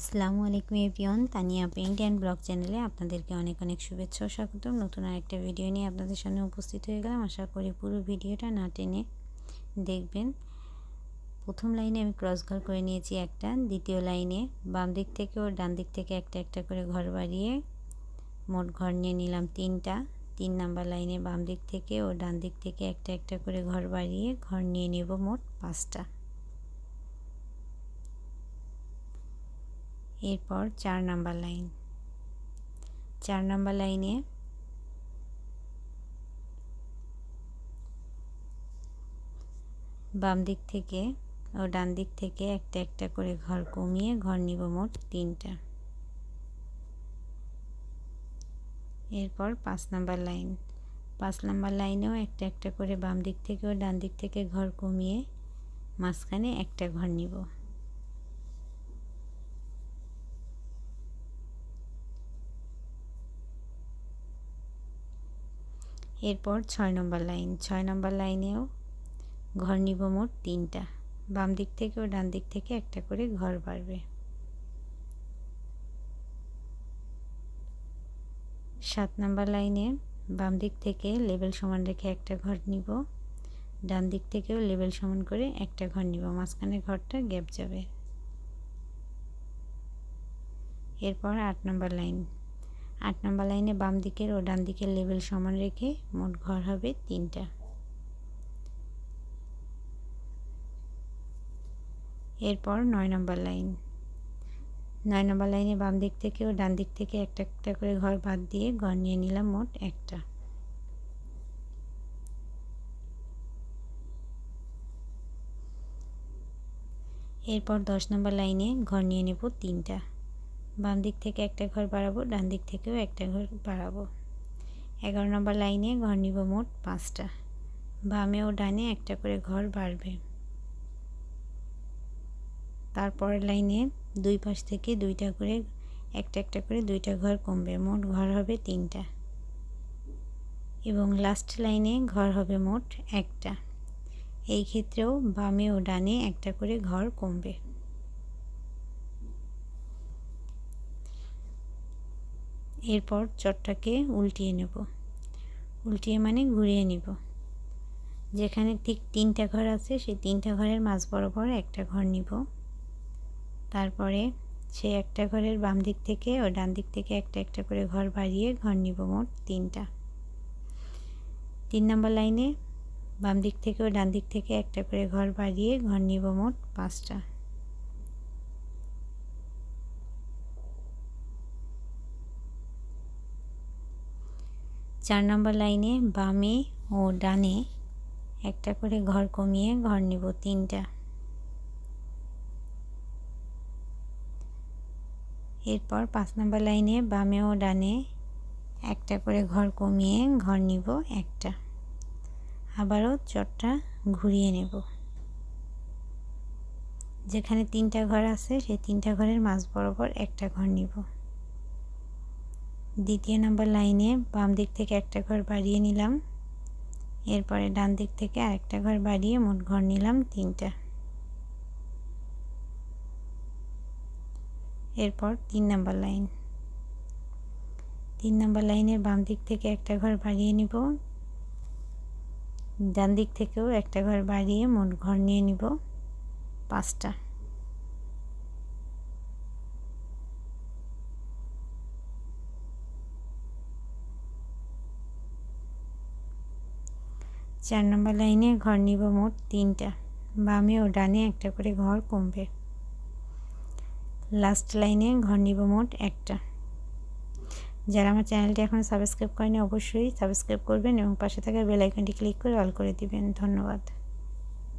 আসসালামু আলাইকুম everyone, Tania paint and blog চ্যানেলে আপনাদেরকে অনেক অনেক শুভেচ্ছা ও স্বাগতম। নতুন আরেকটা ভিডিও নিয়ে আপনাদের সামনে উপস্থিত হয়ে গেলাম। আশা করি পুরো ভিডিওটা না টেনে দেখবেন। প্রথম লাইনে আমি ক্রস ঘর করে নিয়েছি একটা, দ্বিতীয় লাইনে বাম দিক থেকে ও ডান দিক থেকে একটা একটা করে ঘর বাড়িয়ে মোট ঘর নিয়ে নিলাম তিনটা। তিন নাম্বার লাইনে বাম দিক থেকে ও ডান দিক থেকে একটা একটা করে ঘর বাড়িয়ে ঘর নিয়ে নেব মোট পাঁচটা। এরপর চার নাম্বার লাইন। চার নাম্বার লাইনে বাম দিক থেকে ও ডান দিক থেকে একটা একটা করে ঘর কমিয়ে ঘর নিব মোট তিনটা। এরপর পাঁচ নাম্বার লাইন। পাঁচ নাম্বার লাইনেও একটা একটা করে বাম দিক থেকে ও ডান দিক থেকে ঘর কমিয়ে মাঝখানে একটা ঘর নিব। এরপর ছয় নম্বর লাইন, ছয় নম্বর লাইনেও ঘর নিব মোট তিনটা। বাম দিক থেকে ও ডান দিক থেকে একটা করে ঘর বাড়বে। সাত নাম্বার লাইনে বাম দিক থেকে লেবেল সমান রেখে একটা ঘর নিব, ডান দিক থেকেও লেবেল সমান করে একটা ঘর নিব, মাঝখানে ঘরটা গ্যাপ যাবে। এরপর আট নম্বর লাইন আট নম্বর লাইনে বাম দিকের ও ডান দিকের লেভেল সমান রেখে মোট ঘর হবে তিনটা। এরপর নয় নম্বর লাইন। নয় নম্বর লাইনে বাম দিক থেকে ও ডান দিক থেকে একটা একটা করে ঘর বাদ দিয়ে ঘর নিয়ে নিলাম মোট একটা। এরপর দশ নম্বর লাইনে ঘর নিয়ে নেব তিনটা। বাম দিক থেকে একটা ঘর বাড়াবো, ডান দিক থেকেও একটা ঘর বাড়াবো। এগারো নম্বর লাইনে ঘর নিব মোট পাঁচটা। বামে ও ডানে একটা করে ঘর বাড়বে। তারপরের লাইনে দুই পাশ থেকে দুইটা করে, একটা একটা করে দুইটা ঘর কমবে। মোট ঘর হবে তিনটা। এবং লাস্ট লাইনে ঘর হবে মোট একটা। এই ক্ষেত্রেও বামে ও ডানে একটা করে ঘর কমবে। এরপর চটটাকে উল্টিয়ে নেব। উল্টিয়ে মানে ঘুরিয়ে নিব। যেখানে ঠিক তিনটা ঘর আছে, সেই তিনটা ঘরের মাঝ বরাবর একটা ঘর নিব। তারপরে সে একটা ঘরের বাম দিক থেকে ও ডান দিক থেকে একটা একটা করে ঘর বাড়িয়ে ঘর নিব মোট তিনটা। তিন নম্বর লাইনে বাম দিক থেকে ও ডান দিক থেকে একটা করে ঘর বাড়িয়ে ঘর নিব মোট পাঁচটা। চার নম্বর লাইনে বামে ও ডানে একটা করে ঘর কমিয়ে ঘর নিব তিনটা। এরপর পাঁচ নম্বর লাইনে বামে ও ডানে একটা করে ঘর কমিয়ে ঘর নিব একটা। আবারও চটটা ঘুরিয়ে নেব। যেখানে তিনটা ঘর আছে, সেই তিনটা ঘরের মাঝ বরাবর একটা ঘর নিব। দ্বিতীয় নম্বর লাইনে বাম দিক থেকে একটা ঘর বাড়িয়ে নিলাম। এরপরে ডান দিক থেকে আরেকটা ঘর বাড়িয়ে মোট ঘর নিলাম তিনটা। এরপর তিন নম্বর লাইন। তিন নম্বর লাইনের বাম দিক থেকে একটা ঘর বাড়িয়ে নিব। ডান দিক থেকেও একটা ঘর বাড়িয়ে মোট ঘর নিয়ে নিব পাঁচটা। চার নম্বর লাইনে ঘর নিব মোট তিনটা। বামে ও ডানে একটা করে ঘর কমবে। লাস্ট লাইনে ঘর নিব মোট একটা। যারা আমার চ্যানেলটি এখন সাবস্ক্রাইব করেনি, অবশ্যই সাবস্ক্রাইব করবেন এবং পাশে থাকা বেল ক্লিক করে অল করে দিবেন। ধন্যবাদ।